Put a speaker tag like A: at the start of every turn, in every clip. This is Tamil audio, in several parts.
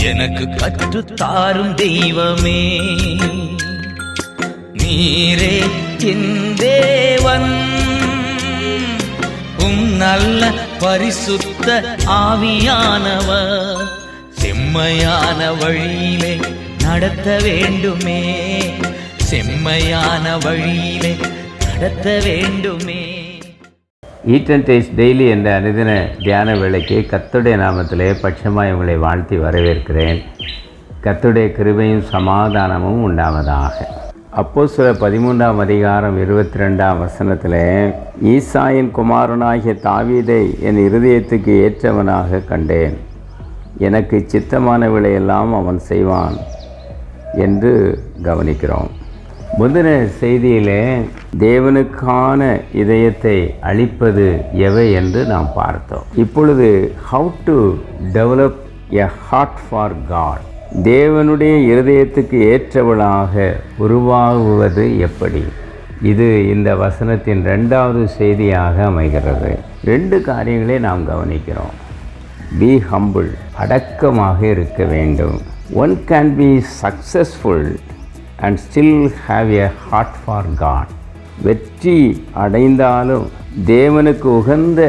A: பெற்று தாரும் தெய்வமே. நீரே என் தேவன். உம் நல்ல பரிசுத்த ஆவியானவர். செம்மையான வழியிலே நடத்த வேண்டுமே. செம்மையான வழியிலே நடத்த வேண்டுமே.
B: ஈட் அண்ட் டேஸ்ட் டெய்லி என்ற அனுதின தியான வேலைக்கு கத்துடைய நாமத்திலே பட்சமாய் உங்களை வாழ்த்தி வரவேற்கிறேன். கத்துடைய கிருபையும் சமாதானமும் உண்டாவதாக. அப்போ சில பதிமூன்றாம் அதிகாரம் இருபத்தி ரெண்டாம் வசனத்தில் ஈசாயின் குமாரனாகிய தாவீதை என் இருதயத்துக்கு ஏற்றவனாக கண்டேன். எனக்கு சித்தமானவிளையெல்லாம் அவன் செய்வான் என்று கவனிக்கிறோம். முந்தின செய்தியிலே தேவனுக்கான இதயத்தை அளிப்பது எவை என்று நாம் பார்த்தோம். இப்பொழுது how to develop a heart for God தேவனுடைய இருதயத்துக்கு ஏற்றவளாக உருவாகுவது எப்படி? இது இந்த வசனத்தின் ரெண்டாவது செய்தியாக அமைகிறது. ரெண்டு காரியங்களை நாம் கவனிக்கிறோம். பி ஹம்பிள் அடக்கமாக இருக்க வேண்டும். One can be successful and still have a heart for God வெற்றி அடைந்தாலும் தேவனுக்கு உகந்த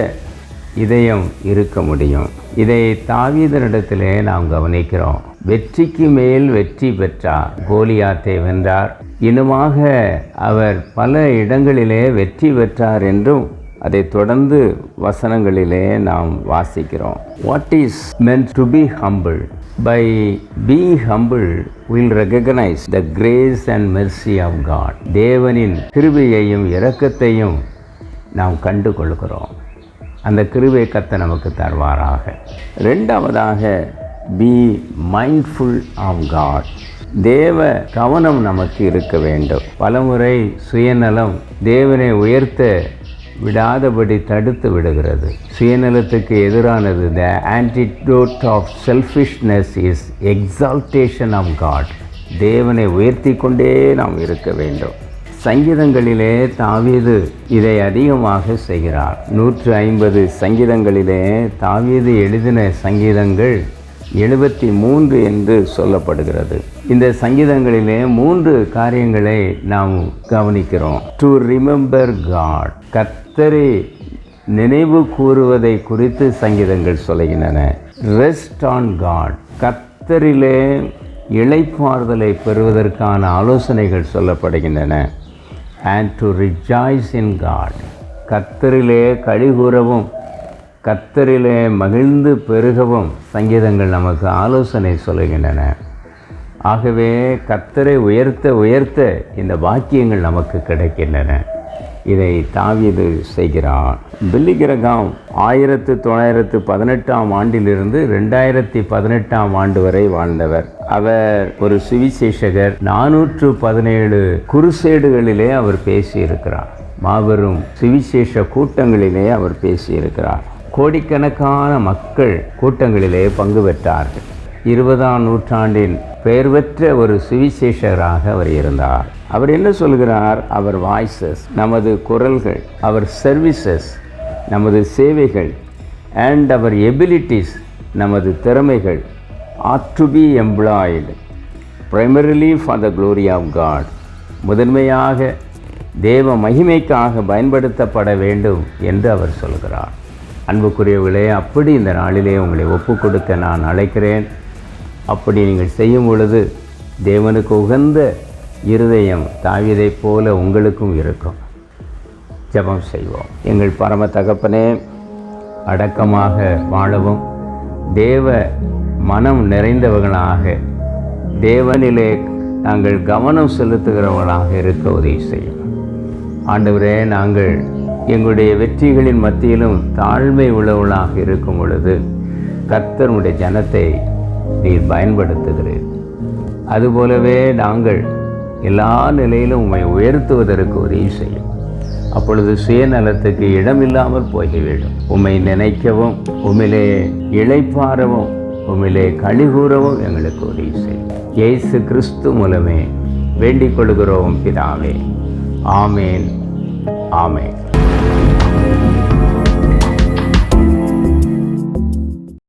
B: இதயம் இருக்க முடியும். இதை தாவீதனிடத்திலே நாம் கவனிக்கிறோம். வெற்றிக்கு மேல் வெற்றி பெற்றார். கோலியாத்தை வென்றார். இனமாக அவர் பல இடங்களிலே வெற்றி பெற்றார் என்றும் அதை தொடர்ந்து வசனங்களிலே நாம் வாசிக்கிறோம். What is meant to be humble by being humble will recognise the grace and mercy of God தேவனின் கிருபையையும் இரக்கத்தையும் நாம் கண்டு கொள்கிறோம் அந்த கிருபை கத்தை நமக்கு தருவாராக. ரெண்டாவதாக பி மைண்ட்ஃபுல் ஆஃப் காட் தேவ கவனம் நமக்கு இருக்க வேண்டும். பலமுறை சுயநலம் தேவனை உயர்த்த விடாதபடி தடுத்து விடுகிறது. சுயநலத்துக்கு எதிரானது the antidote of selfishness is exaltation of God தேவனை உயர்த்தி கொண்டே நாம் இருக்க வேண்டும். சங்கீதங்களிலே தாவீது இதை அதிகமாக செய்கிறார். நூற்று ஐம்பது சங்கீதங்களிலே தாவீது எழுதின சங்கீதங்கள் எழுபத்தி மூன்று என்று சொல்லப்படுகிறது. இந்த சங்கீதங்களிலே மூன்று காரியங்களை நாம் கவனிக்கிறோம். டு ரிமெம்பர் காட் கத்தரை நினைவு கூறுவதை குறித்து சங்கீதங்கள் சொல்லுகின்றன. ரெஸ்ட் ஆன் காட் கத்தரிலே இளைப்பாறுதலை பெறுவதற்கான ஆலோசனைகள் சொல்லப்படுகின்றன. And to rejoice in God கத்தரிலே கழிகூறவும் கத்தரிலே மகிழ்ந்து பெருகவும் சங்கீதங்கள் நமக்கு ஆலோசனை சொல்லுகின்றன. ஆகவே கத்தரை உயர்த்த உயர்த்த இந்த வாக்கியங்கள் நமக்கு கிடைக்கின்றன. இதை தாவியது செய்கிறான். பில்லிகிரகாம் ஆயிரத்து தொள்ளாயிரத்து பதினெட்டாம் ஆண்டிலிருந்து ரெண்டாயிரத்தி பதினெட்டாம் ஆண்டு வரை வாழ்ந்தவர். அவர் ஒரு சுவிசேஷகர். நானூற்று பதினேழு குருசேடுகளிலே அவர் பேசியிருக்கிறார். மாபெரும் சுவிசேஷ கூட்டங்களிலே அவர் பேசியிருக்கிறார். கோடிக்கணக்கான மக்கள் கூட்டங்களிலே பங்கு பெற்றார்கள். இருபதாம் நூற்றாண்டின் பெயர் பெற்ற ஒரு சுவிசேஷராக அவர் இருந்தார். அவர் என்ன சொல்கிறார்? அவர் வாய்ஸஸ் நமது குரல்கள் அவர் சர்வீசஸ் நமது சேவைகள் அண்ட் அவர் எபிலிட்டிஸ் நமது திறமைகள் are to be employed primarily for the glory of God முதன்மையாக தேவ மகிமைக்காக பயன்படுத்தப்பட வேண்டும் என்று அவர் சொல்கிறார். அன்புக்குரியவர்களே அப்படி இந்த நாளிலே உங்களை ஒப்பு கொடுக்க நான் அழைக்கிறேன். அப்படி நீங்கள் செய்யும் பொழுது தேவனுக்கு உகந்த இருதயம் தாவியதைப் போல உங்களுக்கும் இருக்கும். ஜெபம் செய்வோம். எங்கள் பரம தகப்பனே அடக்கமாக வாழவும். தேவ மனம் நிறைந்தவர்களாக தேவனிலே நாங்கள் கவனம் செலுத்துகிறவர்களாக இருக்க உதவி செய்யும். ஆண்டவரே நாங்கள் எங்களுடைய வெற்றிகளின் மத்தியிலும் தாழ்மை உள்ளவளாக இருக்கும் பொழுது கர்த்தருடைய ஜனத்தை நீர் பயன்படுத்துகிறீர். அதுபோலவே நாங்கள் எல்லா நிலையிலும் உம்மை உயர்த்துவதற்கு உதவி செய்யும். அப்பொழுது சுயநலத்துக்கு இடமில்லாமல் போய்விடும். உம்மை நினைக்கவும் உம்மிலே இழைப்பாரவும் உம்மிலே கழிகூறவும் எங்களுக்கு உதவி செய்யும். இயேசு கிறிஸ்து மூலமே வேண்டிக் கொள்கிறோம் பிதாவே. ஆமேன் ஆமேன்.